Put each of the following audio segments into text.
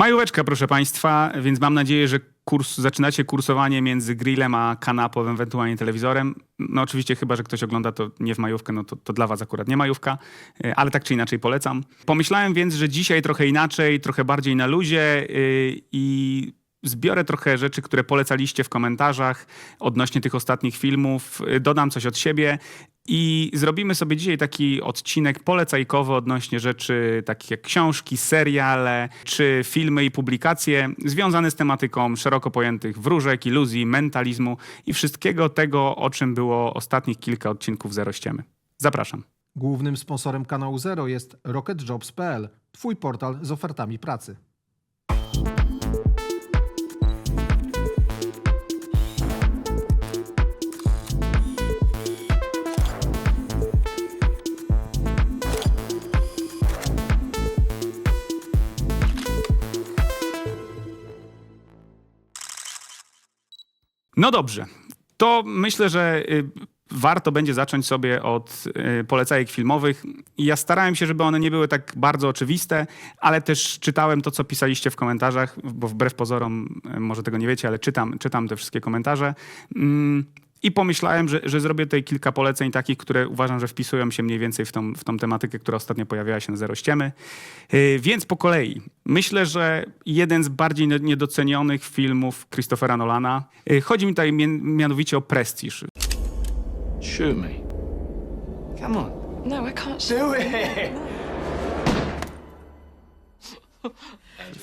Majóweczka, proszę Państwa, więc mam nadzieję, że kurs, zaczynacie kursowanie między grillem a kanapą, ewentualnie telewizorem. No oczywiście chyba, że ktoś ogląda to nie w majówkę, no to, to dla Was akurat nie majówka, y, ale tak czy inaczej polecam. Pomyślałem więc, że dzisiaj trochę inaczej, trochę bardziej na luzie y, i zbiorę trochę rzeczy, które polecaliście w komentarzach odnośnie tych ostatnich filmów. Dodam coś od siebie i zrobimy sobie dzisiaj taki odcinek polecajkowy odnośnie rzeczy takich jak książki, seriale czy filmy i publikacje związane z tematyką szeroko pojętych wróżek, iluzji, mentalizmu i wszystkiego tego, o czym było ostatnich kilka odcinków Zero Ściemy. Zapraszam. Głównym sponsorem kanału Zero jest rocketjobs.pl, twój portal z ofertami pracy. No dobrze, to myślę, że y, warto będzie zacząć sobie od y, polecajek filmowych. Ja starałem się, żeby one nie były tak bardzo oczywiste, ale też czytałem to, co pisaliście w komentarzach, bo wbrew pozorom, y, może tego nie wiecie, ale czytam, czytam te wszystkie komentarze. I pomyślałem, że, że zrobię tutaj kilka poleceń takich, które uważam, że wpisują się mniej więcej w tą, w tą tematykę, która ostatnio pojawiała się na Zero Ściemy. Y, Więc po kolei. Myślę, że jeden z bardziej nie- niedocenionych filmów Christophera Nolana. y, Chodzi mi tutaj mianowicie o Prestige. Shoot me. Come on. No, I can't shoot. Do it.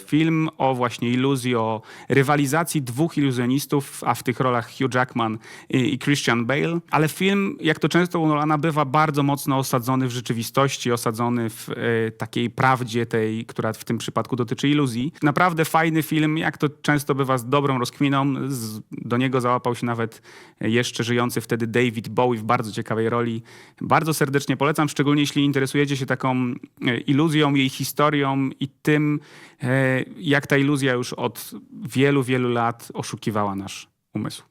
Film o właśnie iluzji, o rywalizacji dwóch iluzjonistów, a w tych rolach Hugh Jackman i, Christian Bale. Ale film, jak to często u Nolana bywa, bardzo mocno osadzony w rzeczywistości, osadzony w e, takiej prawdzie tej, która w tym przypadku dotyczy iluzji. Naprawdę fajny film, jak to często bywa z dobrą rozkminą. Do niego załapał się nawet jeszcze żyjący wtedy David Bowie w bardzo ciekawej roli. Bardzo serdecznie polecam, szczególnie jeśli interesujecie się taką e, iluzją, jej historią i tym, e, jak ta iluzja już od wielu, wielu lat oszukiwała nasz umysł.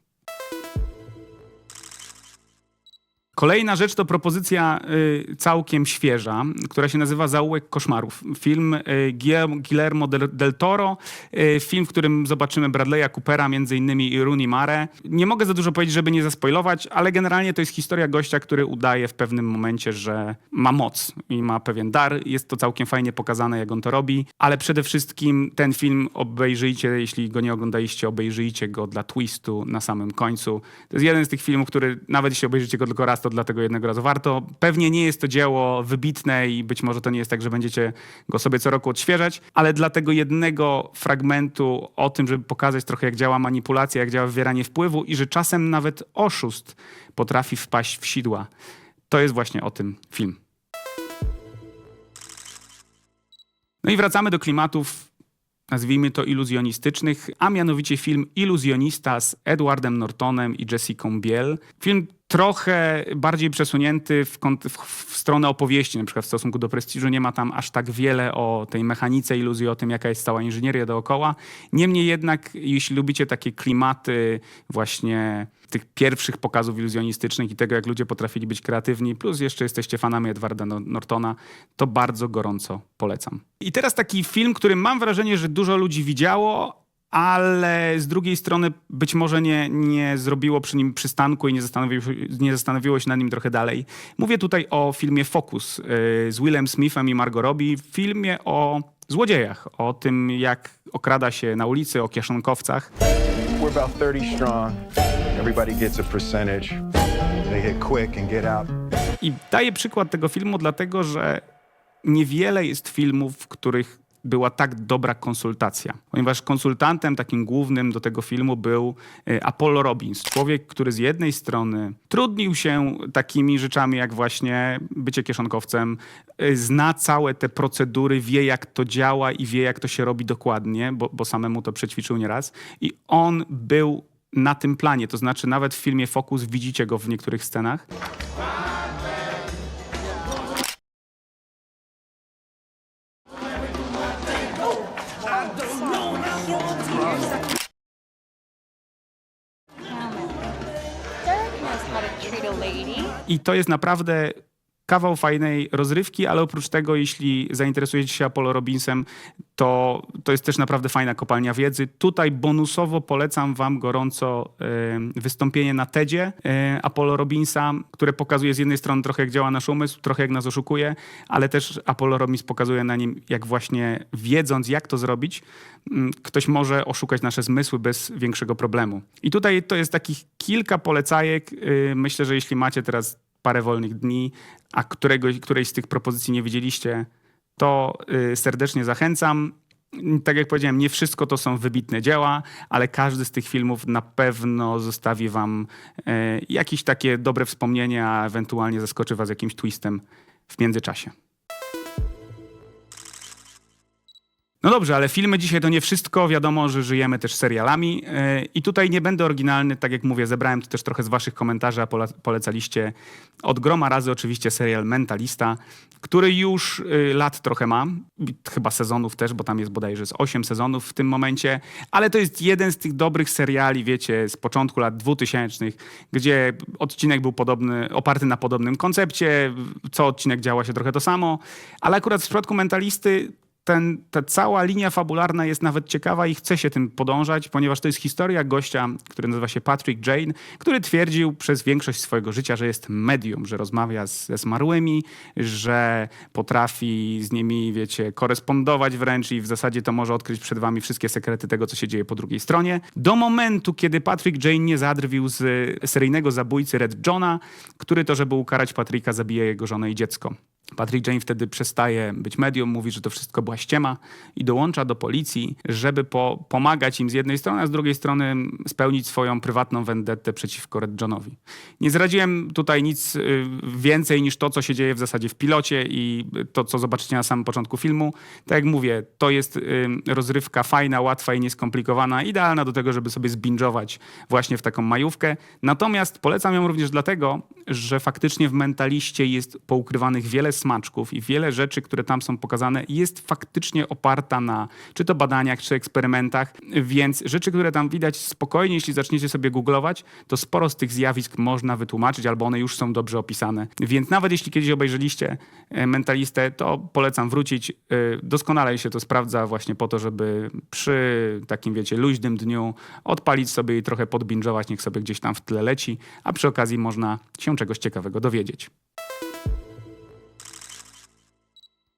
Kolejna rzecz to propozycja y, całkiem świeża, która się nazywa Zaułek koszmarów. Film y, Guillermo- del Toro, y, film, w którym zobaczymy Bradley'a Coopera, między innymi i Rooney Mare. Nie mogę za dużo powiedzieć, żeby nie zaspoilować, ale generalnie to jest historia gościa, który udaje w pewnym momencie, że ma moc i ma pewien dar. Jest to całkiem fajnie pokazane, jak on to robi, ale przede wszystkim ten film obejrzyjcie, jeśli go nie oglądaliście, obejrzyjcie go dla twistu na samym końcu. To jest jeden z tych filmów, który nawet jeśli obejrzycie go tylko raz, to dlatego jednego razu warto. Pewnie nie jest to dzieło wybitne i być może to nie jest tak, że będziecie go sobie co roku odświeżać, ale dla tego jednego fragmentu o tym, żeby pokazać trochę, jak działa manipulacja, jak działa wywieranie wpływu i że czasem nawet oszust potrafi wpaść w sidła. To jest właśnie o tym film. No i wracamy do klimatów, nazwijmy to iluzjonistycznych, a mianowicie film Iluzjonista z Edwardem Nortonem i Jessica Biel. Film trochę bardziej przesunięty w, w, w stronę opowieści, na przykład w stosunku do Prestiżu. Nie ma tam aż tak wiele o tej mechanice iluzji, o tym, jaka jest cała inżynieria dookoła. Niemniej jednak, jeśli lubicie takie klimaty właśnie tych pierwszych pokazów iluzjonistycznych i tego, jak ludzie potrafili być kreatywni, plus jeszcze jesteście fanami Edwarda No- Nortona, to bardzo gorąco polecam. I teraz taki film, który mam wrażenie, że dużo ludzi widziało, ale z drugiej strony być może nie, nie zrobiło przy nim przystanku i nie zastanowiło, się- nie zastanowiło się nad nim trochę dalej. Mówię tutaj o filmie Focus y, z Willem Smithem i Margot Robbie. Filmie o złodziejach, o tym jak okrada się na ulicy, o kieszonkowcach. We're about 30 strong. Everybody gets a percentage. They hit quick and get out. I daję przykład tego filmu, dlatego że niewiele jest filmów, w których była tak dobra konsultacja. Ponieważ konsultantem takim głównym do tego filmu był e, Apollo Robbins. Człowiek, który z jednej strony trudnił się takimi rzeczami jak właśnie bycie kieszonkowcem, e, zna całe te procedury, wie jak to działa i wie jak to się robi dokładnie, bo, bo samemu to przećwiczył nieraz. I on był na tym planie, to znaczy nawet w filmie Focus widzicie go w niektórych scenach. I to jest naprawdę kawał fajnej rozrywki, ale oprócz tego, jeśli zainteresujecie się Apollo Robinsem, to, to jest też naprawdę fajna kopalnia wiedzy. Tutaj bonusowo polecam wam gorąco e, wystąpienie na TEDzie e, Apollo Robinsa, które pokazuje z jednej strony trochę jak działa nasz umysł, trochę jak nas oszukuje, ale też Apollo Robbins pokazuje na nim, jak właśnie wiedząc, jak to zrobić, mm, ktoś może oszukać nasze zmysły bez większego problemu. I tutaj to jest takich kilka polecajek. Y, Myślę, że jeśli macie teraz parę wolnych dni, a którego, którejś z tych propozycji nie widzieliście, to y, serdecznie zachęcam. Tak jak powiedziałem, nie wszystko to są wybitne dzieła, ale każdy z tych filmów na pewno zostawi wam e, jakieś takie dobre wspomnienia, a ewentualnie zaskoczy was jakimś twistem w międzyczasie. No dobrze, ale filmy dzisiaj to nie wszystko. Wiadomo, że żyjemy też serialami. Yy, I tutaj nie będę oryginalny, tak jak mówię, zebrałem to też trochę z waszych komentarzy, a pole- polecaliście od groma razy oczywiście serial Mentalista, który już yy, lat trochę ma, chyba sezonów też, bo tam jest bodajże z 8 sezonów w tym momencie, ale to jest jeden z tych dobrych seriali, wiecie, z początku lat 2000, gdzie odcinek był podobny, oparty na podobnym koncepcie, co odcinek działa się trochę to samo, ale akurat w przypadku Mentalisty ten, ta cała linia fabularna jest nawet ciekawa i chce się tym podążać, ponieważ to jest historia gościa, który nazywa się Patrick Jane, który twierdził przez większość swojego życia, że jest medium, że rozmawia ze zmarłymi, że potrafi z nimi, wiecie, korespondować wręcz i w zasadzie to może odkryć przed wami wszystkie sekrety tego, co się dzieje po drugiej stronie. Do momentu, kiedy Patrick Jane nie zadrwił z seryjnego zabójcy Red Johna, który to, żeby ukarać Patricka, zabija jego żonę i dziecko. Patrick Jane wtedy przestaje być medium, mówi, że to wszystko była ściema i dołącza do policji, żeby po, pomagać im z jednej strony, a z drugiej strony spełnić swoją prywatną vendettę przeciwko Red Johnowi. Nie zdradziłem tutaj nic y, więcej niż to, co się dzieje w zasadzie w pilocie i to, co zobaczycie na samym początku filmu. Tak jak mówię, to jest y, rozrywka fajna, łatwa i nieskomplikowana, idealna do tego, żeby sobie zbingować właśnie w taką majówkę. Natomiast polecam ją również dlatego, że faktycznie w Mentaliście jest poukrywanych wiele smaczków i wiele rzeczy, które tam są pokazane, jest faktycznie oparta na czy to badaniach, czy eksperymentach, więc rzeczy, które tam widać spokojnie, jeśli zaczniecie sobie googlować, to sporo z tych zjawisk można wytłumaczyć, albo one już są dobrze opisane. Więc nawet jeśli kiedyś obejrzeliście e, Mentalistę, to polecam wrócić. E, Doskonale się to sprawdza właśnie po to, żeby przy takim, wiecie, luźnym dniu odpalić sobie i trochę podbingować, niech sobie gdzieś tam w tle leci, a przy okazji można się czegoś ciekawego dowiedzieć.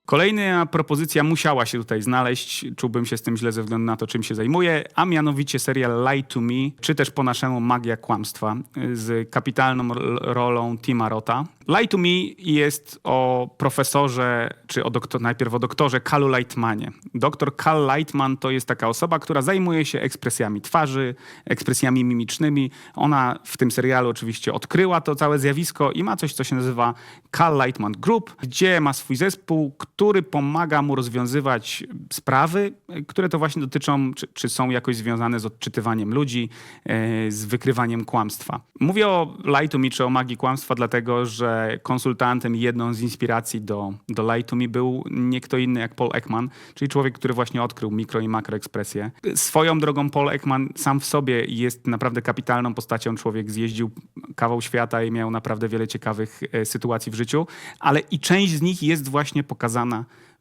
Kolejna propozycja musiała się tutaj znaleźć. Czułbym się z tym źle ze względu na to, czym się zajmuję, a mianowicie serial Lie to Me, czy też po naszemu Magia Kłamstwa z kapitalną rolą Tima Rota. Lie to Me jest o profesorze, czy o doktor, najpierw o doktorze Kalu Lightmanie. Doktor Kal Lightman to jest taka osoba, która zajmuje się ekspresjami twarzy, ekspresjami mimicznymi. Ona w tym serialu oczywiście odkryła to całe zjawisko i ma coś, co się nazywa Kal Lightman Group, gdzie ma swój zespół, który pomaga mu rozwiązywać sprawy, które to właśnie dotyczą, czy, czy są jakoś związane z odczytywaniem ludzi, e, z wykrywaniem kłamstwa. Mówię o Lie to Me, czy o magii kłamstwa, dlatego, że konsultantem jedną z inspiracji do, do Lie to Me był nie kto inny jak Paul Ekman, czyli człowiek, który właśnie odkrył mikro i makroekspresję. Swoją drogą Paul Ekman sam w sobie jest naprawdę kapitalną postacią. Człowiek zjeździł kawał świata i miał naprawdę wiele ciekawych e, sytuacji w życiu, ale i część z nich jest właśnie pokazana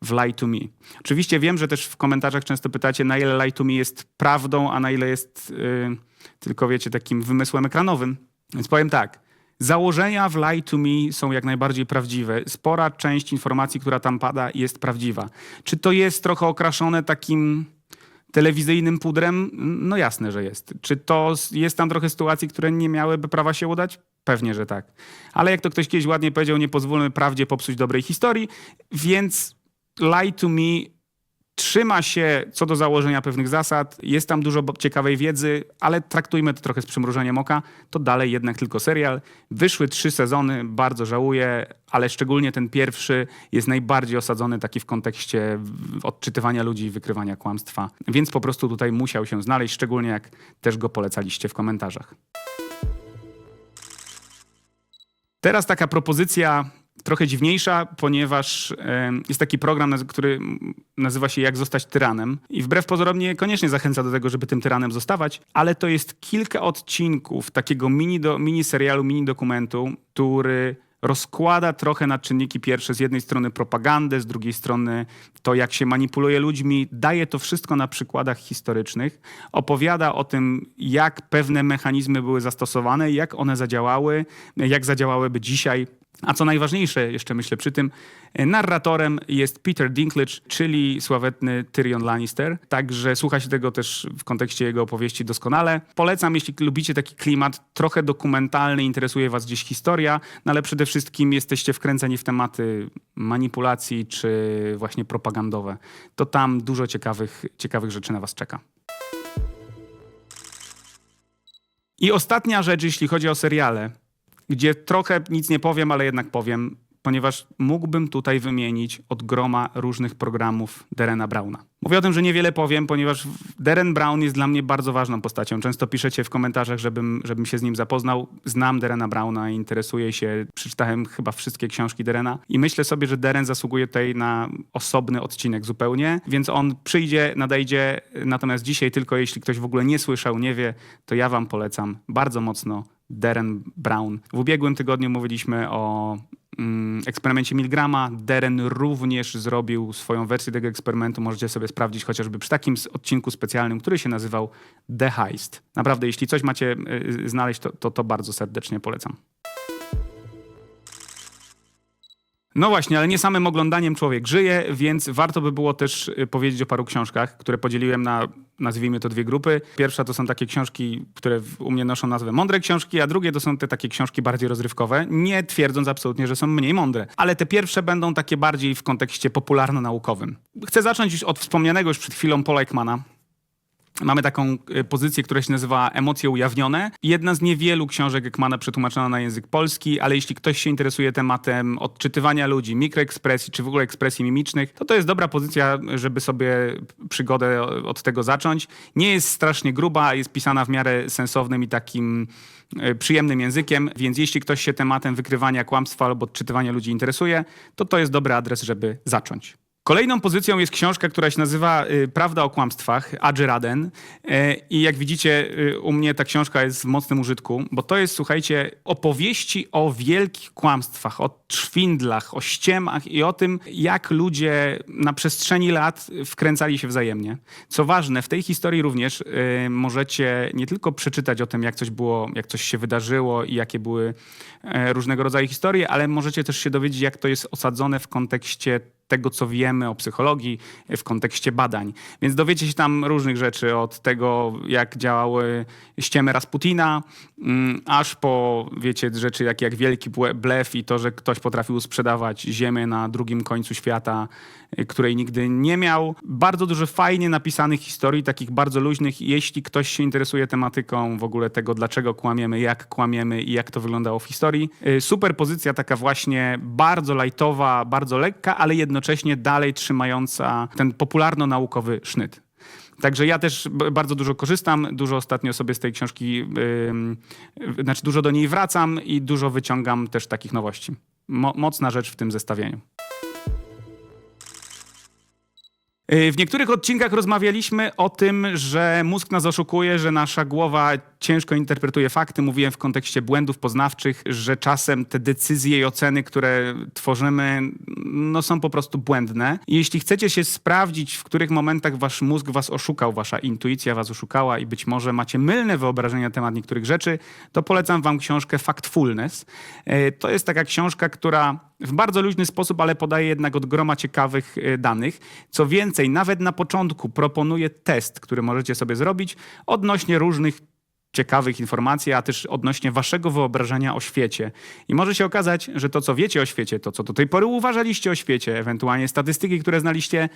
w Lie to Me. Oczywiście wiem, że też w komentarzach często pytacie, na ile Lie to Me jest prawdą, a na ile jest yy, tylko, wiecie, takim wymysłem ekranowym. Więc powiem tak. Założenia w Lie to Me są jak najbardziej prawdziwe. Spora część informacji, która tam pada, jest prawdziwa. Czy to jest trochę okraszone takim telewizyjnym pudrem? No jasne, że jest. Czy to jest tam trochę sytuacji, które nie miałyby prawa się udać? Pewnie, że tak. Ale jak to ktoś kiedyś ładnie powiedział, nie pozwólmy prawdzie popsuć dobrej historii, więc Lie to Me trzyma się co do założenia pewnych zasad, jest tam dużo ciekawej wiedzy, ale traktujmy to trochę z przymrużeniem oka. To dalej jednak tylko serial. Wyszły trzy sezony, bardzo żałuję, ale szczególnie ten pierwszy jest najbardziej osadzony taki w kontekście odczytywania ludzi i wykrywania kłamstwa. Więc po prostu tutaj musiał się znaleźć, szczególnie jak też go polecaliście w komentarzach. Teraz taka propozycja trochę dziwniejsza, ponieważ jest taki program, który nazywa się Jak zostać tyranem. I wbrew pozorom niekoniecznie zachęca do tego, żeby tym tyranem zostawać, ale to jest kilka odcinków takiego mini, do, mini serialu, mini dokumentu, który rozkłada trochę na czynniki pierwsze. Z jednej strony propagandę, z drugiej strony to, jak się manipuluje ludźmi. Daje to wszystko na przykładach historycznych. Opowiada o tym, jak pewne mechanizmy były zastosowane, jak one zadziałały, jak zadziałałyby dzisiaj. A co najważniejsze, jeszcze myślę przy tym, e, narratorem jest Peter Dinklage, czyli sławetny Tyrion Lannister. Także słucha się tego też w kontekście jego opowieści doskonale. Polecam, jeśli lubicie taki klimat, trochę dokumentalny, interesuje was gdzieś historia, no ale przede wszystkim jesteście wkręceni w tematy manipulacji czy właśnie propagandowe. To tam dużo ciekawych, ciekawych rzeczy na was czeka. I ostatnia rzecz, jeśli chodzi o seriale, gdzie trochę nic nie powiem, ale jednak powiem, ponieważ mógłbym tutaj wymienić od groma różnych programów Derena Browna. Mówię o tym, że niewiele powiem, ponieważ Deren Brown jest dla mnie bardzo ważną postacią. Często piszecie w komentarzach, żebym, żebym się z nim zapoznał. Znam Derena Browna, interesuję się, przeczytałem chyba wszystkie książki Derena i myślę sobie, że Deren zasługuje tutaj na osobny odcinek zupełnie, więc on przyjdzie, nadejdzie. Natomiast dzisiaj tylko jeśli ktoś w ogóle nie słyszał, nie wie, to ja wam polecam bardzo mocno Deren Brown. W ubiegłym tygodniu mówiliśmy o mm, eksperymencie Milgrama. Deren również zrobił swoją wersję tego eksperymentu. Możecie sobie sprawdzić chociażby przy takim odcinku specjalnym, który się nazywał The Heist. Naprawdę, jeśli coś macie y, znaleźć, to, to, to bardzo serdecznie polecam. No właśnie, ale nie samym oglądaniem człowiek żyje, więc warto by było też y, powiedzieć o paru książkach, które podzieliłem na, nazwijmy to, dwie grupy. Pierwsza to są takie książki, które u mnie noszą nazwę mądre książki, a drugie to są te takie książki bardziej rozrywkowe, nie twierdząc absolutnie, że są mniej mądre. Ale te pierwsze będą takie bardziej w kontekście popularno-naukowym. Chcę zacząć już od wspomnianego już przed chwilą Paula Ekmana. Mamy taką y, pozycję, która się nazywa Emocje ujawnione. Jedna z niewielu książek Ekmana przetłumaczona na język polski, ale jeśli ktoś się interesuje tematem odczytywania ludzi, mikroekspresji czy w ogóle ekspresji mimicznych, to to jest dobra pozycja, żeby sobie przygodę od tego zacząć. Nie jest strasznie gruba, jest pisana w miarę sensownym i takim y, przyjemnym językiem, więc jeśli ktoś się tematem wykrywania kłamstwa albo odczytywania ludzi interesuje, to to jest dobry adres, żeby zacząć. Kolejną pozycją jest książka, która się nazywa y, Prawda o kłamstwach, Adży Raden. Y, I jak widzicie, y, u mnie ta książka jest w mocnym użytku, bo to jest, słuchajcie, opowieści o wielkich kłamstwach, o szwindlach, o ściemach i o tym, jak ludzie na przestrzeni lat wkręcali się wzajemnie. Co ważne, w tej historii również y, możecie nie tylko przeczytać o tym, jak coś było, jak coś się wydarzyło i jakie były e, różnego rodzaju historie, ale możecie też się dowiedzieć, jak to jest osadzone w kontekście tego, co wiemy o psychologii w kontekście badań. Więc dowiecie się tam różnych rzeczy, od tego, jak działały ściemy Rasputina, mm, aż po, wiecie, rzeczy jak, jak wielki blef i to, że ktoś potrafił sprzedawać ziemię na drugim końcu świata, y, której nigdy nie miał. Bardzo dużo fajnie napisanych historii, takich bardzo luźnych. Jeśli ktoś się interesuje tematyką w ogóle tego, dlaczego kłamiemy, jak kłamiemy i jak to wyglądało w historii. Y, Super pozycja, taka właśnie bardzo lajtowa, bardzo lekka, ale jednocześnie dalej trzymająca ten popularno-naukowy sznyt. Także ja też bardzo dużo korzystam, dużo ostatnio sobie z tej książki, ym, y, znaczy dużo do niej wracam i dużo wyciągam też takich nowości. Mo- mocna rzecz w tym zestawieniu. W niektórych odcinkach rozmawialiśmy o tym, że mózg nas oszukuje, że nasza głowa ciężko interpretuje fakty. Mówiłem w kontekście błędów poznawczych, że czasem te decyzje i oceny, które tworzymy, no są po prostu błędne. Jeśli chcecie się sprawdzić, w których momentach wasz mózg was oszukał, wasza intuicja was oszukała i być może macie mylne wyobrażenia na temat niektórych rzeczy, to polecam wam książkę Factfulness. Y, To jest taka książka, która w bardzo luźny sposób, ale podaje jednak od groma ciekawych y, danych. Co więcej, nawet na początku proponuje test, który możecie sobie zrobić odnośnie różnych ciekawych informacji, a też odnośnie waszego wyobrażenia o świecie. I może się okazać, że to, co wiecie o świecie, to, co do tej pory uważaliście o świecie, ewentualnie statystyki, które znaliście,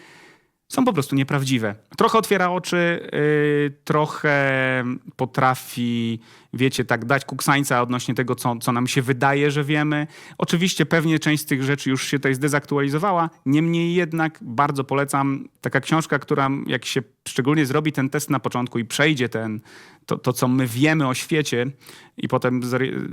są po prostu nieprawdziwe. Trochę otwiera oczy, yy, trochę potrafi, wiecie, tak dać kuksańca odnośnie tego, co, co nam się wydaje, że wiemy. Oczywiście pewnie część z tych rzeczy już się tutaj zdezaktualizowała, niemniej jednak bardzo polecam. Taka książka, która jak się szczególnie zrobi ten test na początku i przejdzie ten, to, to co my wiemy o świecie i potem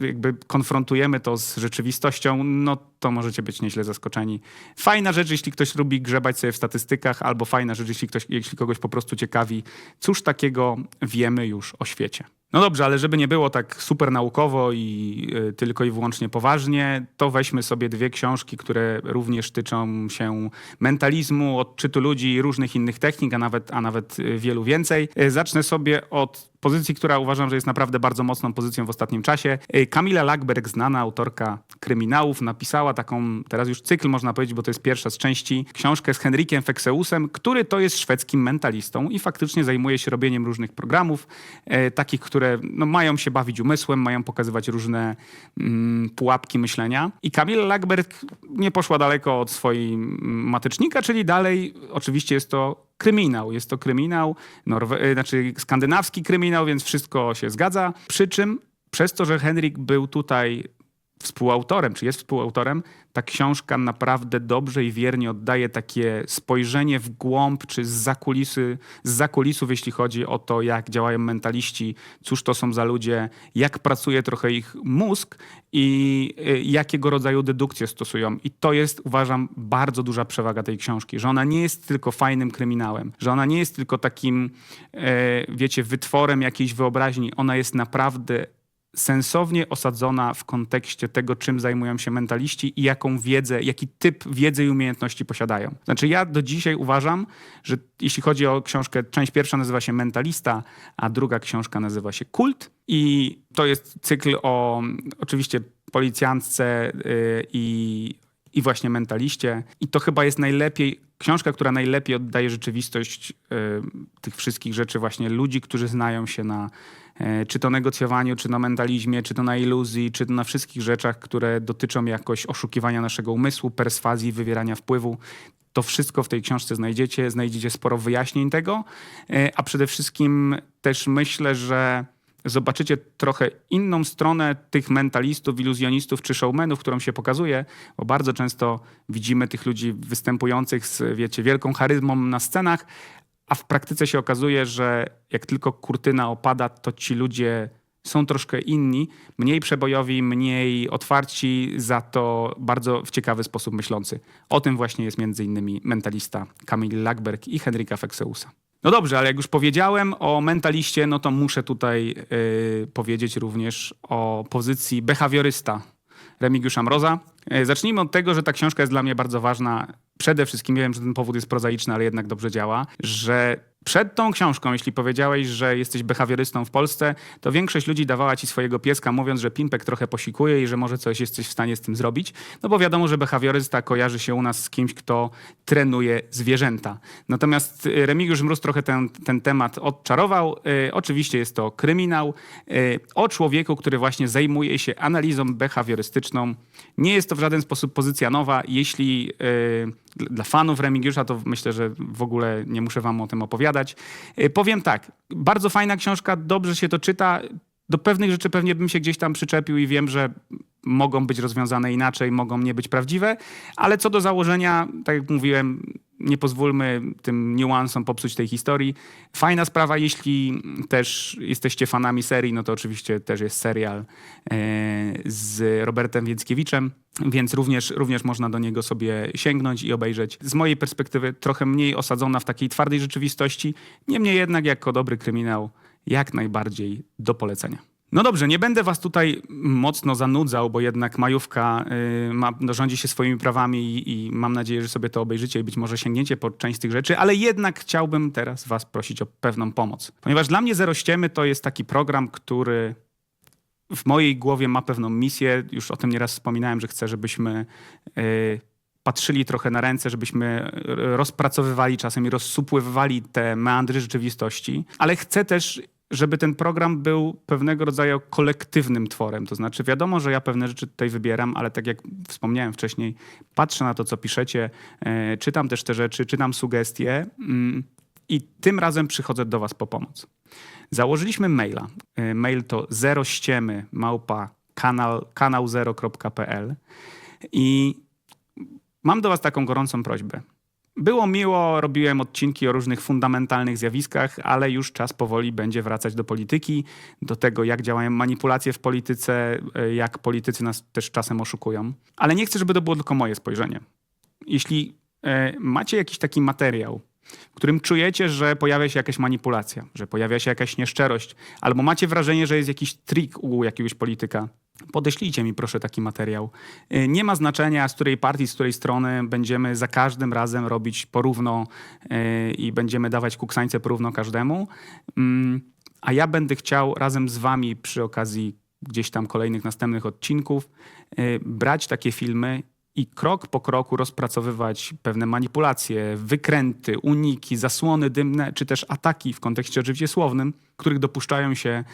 jakby konfrontujemy to z rzeczywistością, no to możecie być nieźle zaskoczeni. Fajna rzecz, jeśli ktoś lubi grzebać sobie w statystykach, albo fajna rzecz, jeśli, ktoś, jeśli kogoś po prostu ciekawi, cóż takiego wiemy już o świecie. No dobrze, ale żeby nie było tak super naukowo i y, tylko i wyłącznie poważnie, to weźmy sobie dwie książki, które również tyczą się mentalizmu, odczytu ludzi i różnych innych technik, a nawet, a nawet y, wielu więcej. Y, Zacznę sobie od pozycji, która uważam, że jest naprawdę bardzo mocną pozycją w ostatnim czasie. Y, Kamila Lackberg, znana autorka kryminałów, napisała taką, teraz już cykl można powiedzieć, bo to jest pierwsza z części, książkę z Henrykiem Fekseusem, który to jest szwedzkim mentalistą i faktycznie zajmuje się robieniem różnych programów, e, takich, które no, mają się bawić umysłem, mają pokazywać różne mm, pułapki myślenia. I Kamila Lackberg nie poszła daleko od swojej matecznika, czyli dalej oczywiście jest to kryminał. Jest to kryminał, norwe- e, znaczy skandynawski kryminał, więc wszystko się zgadza. Przy czym przez to, że Henryk był tutaj współautorem, czy jest współautorem, ta książka naprawdę dobrze i wiernie oddaje takie spojrzenie w głąb, czy z zakulisy, z zakulisów, jeśli chodzi o to, jak działają mentaliści, cóż to są za ludzie, jak pracuje trochę ich mózg i y, jakiego rodzaju dedukcje stosują. I to jest, uważam, bardzo duża przewaga tej książki, że ona nie jest tylko fajnym kryminałem, że ona nie jest tylko takim, e, wiecie, wytworem jakiejś wyobraźni, ona jest naprawdę sensownie osadzona w kontekście tego, czym zajmują się mentaliści i jaką wiedzę, jaki typ wiedzy i umiejętności posiadają. Znaczy ja do dzisiaj uważam, że jeśli chodzi o książkę, część pierwsza nazywa się Mentalista, a druga książka nazywa się Kult i to jest cykl o oczywiście policjantce yy, i i właśnie mentaliście. I to chyba jest najlepiej, książka, która najlepiej oddaje rzeczywistość y, tych wszystkich rzeczy, właśnie ludzi, którzy znają się na y, czy to negocjowaniu, czy na mentalizmie, czy to na iluzji, czy to na wszystkich rzeczach, które dotyczą jakoś oszukiwania naszego umysłu, perswazji, wywierania wpływu. To wszystko w tej książce znajdziecie. Znajdziecie sporo wyjaśnień tego, y, a przede wszystkim też myślę, że zobaczycie trochę inną stronę tych mentalistów, iluzjonistów czy showmenów, którą się pokazuje, bo bardzo często widzimy tych ludzi występujących z, wiecie, wielką charyzmą na scenach, a w praktyce się okazuje, że jak tylko kurtyna opada, to ci ludzie są troszkę inni, mniej przebojowi, mniej otwarci, za to bardzo w ciekawy sposób myślący. O tym właśnie jest między innymi mentalista Kamil Lackberg i Henryka Fekseusa. No dobrze, ale jak już powiedziałem o mentaliście, no to muszę tutaj yy, powiedzieć również o pozycji behawiorysta Remigiusza Mroza. Yy, zacznijmy od tego, że ta książka jest dla mnie bardzo ważna. Przede wszystkim, wiem, że ten powód jest prozaiczny, ale jednak dobrze działa, że przed tą książką, jeśli powiedziałeś, że jesteś behawiorystą w Polsce, to większość ludzi dawała ci swojego pieska, mówiąc, że Pimpek trochę posikuje i że może coś jesteś w stanie z tym zrobić. No bo wiadomo, że behawiorysta kojarzy się u nas z kimś, kto trenuje zwierzęta. Natomiast y, Remigiusz Mróz trochę ten, ten temat odczarował. Y, oczywiście jest to kryminał y, o człowieku, który właśnie zajmuje się analizą behawiorystyczną. Nie jest to w żaden sposób pozycja nowa. Jeśli dla fanów Remigiusza, to myślę, że w ogóle nie muszę wam o tym opowiadać. Y, Powiem tak, bardzo fajna książka, dobrze się to czyta. Do pewnych rzeczy pewnie bym się gdzieś tam przyczepił i wiem, że mogą być rozwiązane inaczej, mogą nie być prawdziwe, ale co do założenia, tak jak mówiłem, nie pozwólmy tym niuansom popsuć tej historii. Fajna sprawa, jeśli też jesteście fanami serii, no to oczywiście też jest serial e, z Robertem Więckiewiczem, więc również, również można do niego sobie sięgnąć i obejrzeć. Z mojej perspektywy trochę mniej osadzona w takiej twardej rzeczywistości, niemniej jednak jako dobry kryminał jak najbardziej do polecenia. No dobrze, nie będę was tutaj mocno zanudzał, bo jednak majówka y, ma, no, rządzi się swoimi prawami i, i mam nadzieję, że sobie to obejrzycie i być może sięgniecie po część z tych rzeczy, ale jednak chciałbym teraz was prosić o pewną pomoc. Ponieważ dla mnie Zero Ściemy to jest taki program, który w mojej głowie ma pewną misję. Już o tym nieraz wspominałem, że chcę, żebyśmy y, patrzyli trochę na ręce, żebyśmy y, rozpracowywali czasem i rozsupływali te meandry rzeczywistości, ale chcę też żeby ten program był pewnego rodzaju kolektywnym tworem. To znaczy, wiadomo, że ja pewne rzeczy tutaj wybieram, ale tak jak wspomniałem wcześniej, patrzę na to, co piszecie, e, czytam też te rzeczy, czytam sugestie mm, i tym razem przychodzę do Was po pomoc. Założyliśmy maila. E, Mail to zerościemy małpa kanał, kanał0.pl i mam do Was taką gorącą prośbę. Było miło, robiłem odcinki o różnych fundamentalnych zjawiskach, ale już czas powoli będzie wracać do polityki, do tego, jak działają manipulacje w polityce, e, jak politycy nas też czasem oszukują. Ale nie chcę, żeby to było tylko moje spojrzenie. Jeśli e, macie jakiś taki materiał, w którym czujecie, że pojawia się jakaś manipulacja, że pojawia się jakaś nieszczerość, albo macie wrażenie, że jest jakiś trik u jakiegoś polityka, podeślijcie mi proszę taki materiał. Y, Nie ma znaczenia, z której partii, z której strony będziemy za każdym razem robić porówno y, i będziemy dawać kuksańce porówno każdemu. Mm, A ja będę chciał razem z wami przy okazji gdzieś tam kolejnych następnych odcinków y, brać takie filmy i krok po kroku rozpracowywać pewne manipulacje, wykręty, uniki, zasłony dymne, czy też ataki w kontekście oczywiście słownym, których dopuszczają się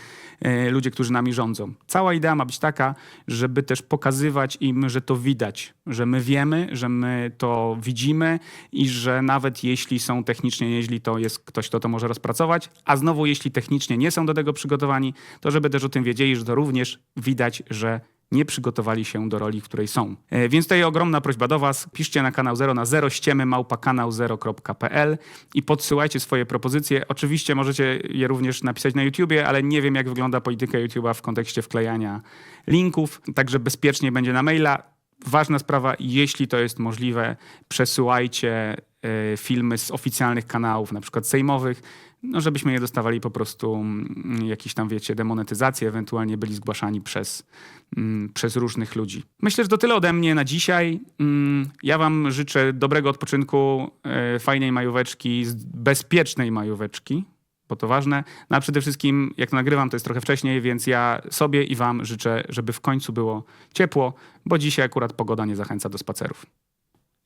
e, ludzie, którzy nami rządzą. Cała idea ma być taka, żeby też pokazywać im, że to widać, że my wiemy, że my to widzimy i że nawet jeśli są technicznie nieźli, to jest ktoś, kto to może rozpracować, a znowu jeśli technicznie nie są do tego przygotowani, to żeby też o tym wiedzieli, że to również widać, że nie przygotowali się do roli, w której są. E, Więc tutaj ogromna prośba do Was. Piszcie na kanał Zero na zerościemy małpa kanał0.pl i podsyłajcie swoje propozycje. Oczywiście możecie je również napisać na YouTubie, ale nie wiem, jak wygląda polityka YouTube'a w kontekście wklejania linków, także bezpiecznie będzie na maila. Ważna sprawa, jeśli to jest możliwe, przesyłajcie e, filmy z oficjalnych kanałów, na przykład sejmowych, no żebyśmy nie dostawali po prostu mm, jakiś tam, wiecie, demonetyzację, ewentualnie byli zgłaszani przez, mm, przez różnych ludzi. Myślę, że to tyle ode mnie na dzisiaj. Mm, Ja wam życzę dobrego odpoczynku, e, fajnej majóweczki, bezpiecznej majóweczki, bo to ważne. No a przede wszystkim, jak to nagrywam, to jest trochę wcześniej, więc ja sobie i wam życzę, żeby w końcu było ciepło, bo dzisiaj akurat pogoda nie zachęca do spacerów.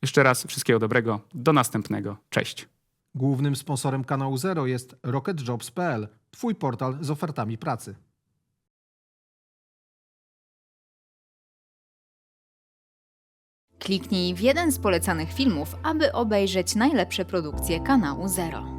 Jeszcze raz wszystkiego dobrego, do następnego. Cześć. Głównym sponsorem kanału Zero jest rocketjobs.pl, twój portal z ofertami pracy. Kliknij w jeden z polecanych filmów, aby obejrzeć najlepsze produkcje kanału Zero.